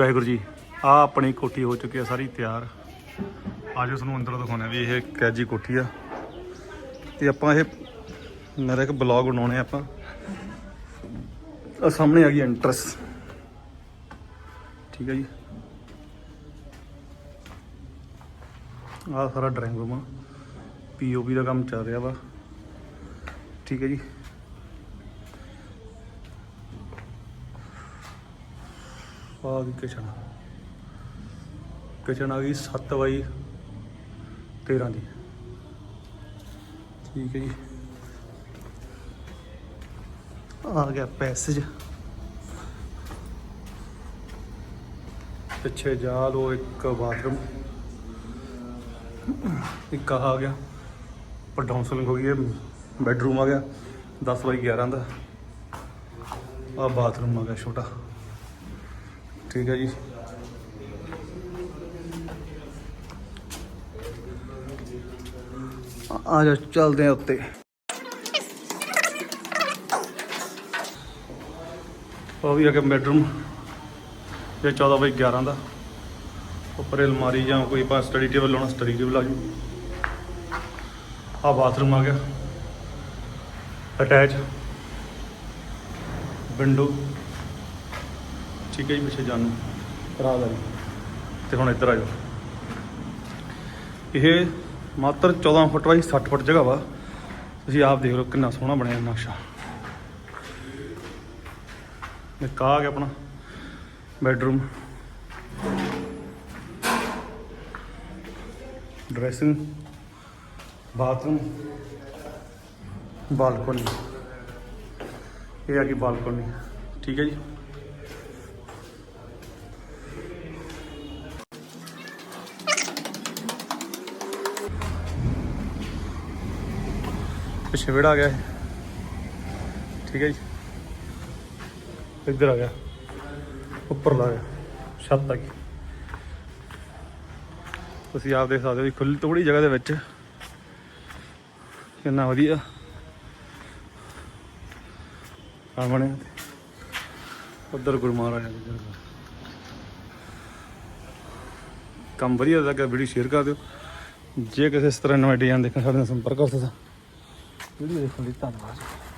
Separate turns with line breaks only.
ਵਾਹਿਗੁਰੂ ਜੀ ਆ ਆਪਣੀ ਕੋਠੀ ਹੋ ਚੁੱਕੀ ਆ, ਸਾਰੀ ਤਿਆਰ। ਆਜੋ ਤੁਹਾਨੂੰ ਅੰਦਰੋਂ ਦਿਖਾਉਣਾ ਵੀ ਇਹ ਕੈਜੀ ਕੋਠੀ ਆ। ਤੇ ਆਪਾਂ ਇਹ ਮੇਰਾ ਇੱਕ ਬਲੌਗ ਬਣਾਉਣੇ ਆ ਆਪਾਂ। ਆ ਸਾਹਮਣੇ ਆ ਗਈ ਐਂਟਰਸ ਠੀਕ ਹੈ ਜੀ। ਆ ਸਾਰਾ ਡਰਾਇੰਗ ਰੂਮ ਆ। ਪੀਓਪੀ ਦਾ ਕੰਮ ਚੱਲ ਰਿਹਾ ਵਾ। ਠੀਕ ਹੈ ਜੀ। ਆ ਗਈ ਕਿਚਨ ਕਿਚਨ ਆ ਗਈ 7 ਬਾਈ 13 ਦੀ। ਠੀਕ ਹੈ ਜੀ। ਆ ਗਿਆ ਪੈਸੇਜ। ਪਿੱਛੇ ਜਾ ਲੋ ਇੱਕ ਬਾਥਰੂਮ। ਇੱਕ ਆਹ ਆ ਗਿਆ। ਪਰ ਡਾਊਨਸਲਿੰਗ ਹੋ ਗਈ ਹੈ। ਬੈਡਰੂਮ ਆ ਗਿਆ। 10 ਬਾਈ 11 ਦਾ। ਆ ਬਾਥਰੂਮ ਆ ਗਿਆ ਛੋਟਾ। ਠੀਕ ਹੈ ਜੀ। ਆ- ਆ ਜਾ ਚੱਲਦੇ ਆ ਉੱਤੇ। ਉਹ ਵੀ ਆ ਬੈਡਰੂਮ ਇਹ 14 ਬਾਈ 11 ਦਾ। ਉੱਪਰ ਅਲਮਾਰੀ ਜਾਂ ਕੋਈ ਪਾ ਸਟੱਡੀ ਟੇਬਲ ਲਾਉਣਾ ਸਟੱਡੀ ਟੇਬਲ ਆ ਜੂ। ਆ ਬਾਥਰੂਮ ਆ ਗਿਆ। ਅਟੈਚ ਵਿੰਡੋ ਠੀਕ ਹੈ ਜੀ ਪਿੱਛੇ ਜਾਣ ਨੂੰ। ਰਾਤ ਆ ਜੀ। ਤੇ ਹੁਣ ਇੱਧਰ ਆ ਜਾਓ। ਇਹ ਮਾਤਰ 14 ਫੁੱਟ ਬਾਈ 60 ਫੁੱਟ ਜਗ੍ਹਾ ਵਾ। ਤੁਸੀਂ ਆਪ ਦੇਖ ਲਓ ਕਿੰਨਾ ਸੋਹਣਾ ਬਣਿਆ ਨਕਸ਼ਾ। ਆਹ ਆ ਗਿਆ ਆਪਣਾ ਬੈਡਰੂਮ। Dressing bathroom balcony. ਇਹ ਆ ਗਈ ਬਾਲਕੋਨੀ। ਠੀਕ ਹੈ ਜੀ। ਪਿੱਛੇ ਵਿਹੜਾ ਗਿਆ ਠੀਕ ਹੈ ਜੀ। ਇੱਧਰ ਆ ਗਿਆ। ਉੱਪਰ ਲਾ ਗਿਆ। ਛੱਤ ਤੱਕ ਤੁਸੀਂ ਆਪ ਦੇਖ ਸਕਦੇ ਹੋ ਖੁੱਲੀ ਥੋੜੀ ਜਗ੍ਹਾ ਦੇ ਵਿੱਚ। ਕਿੰਨਾ ਵਧੀਆ। ਆ ਬਣਿਆ ਉੱਧਰ ਗੁਰੂ ਮਹਾਰਾਜ ਦਾ ਕੰਮ ਵਧੀਆ ਲੱਗਾ, ਵੀਡੀਓ ਸ਼ੇਅਰ ਕਰ ਦਿਓ। ਜੇ ਕਿਸੇ ਇਸ ਤਰ੍ਹਾਂ ਨਵੇਂ ਡਿਜ਼ਾਈਨ ਦੇਖਣ, ਸਾਡੇ ਨਾਲ ਸੰਪਰਕ ਕਰ ਸਕਦਾ ਵੀਡੀਓ ਦੇਖਣ ਲਈ ਧੰਨਵਾਦ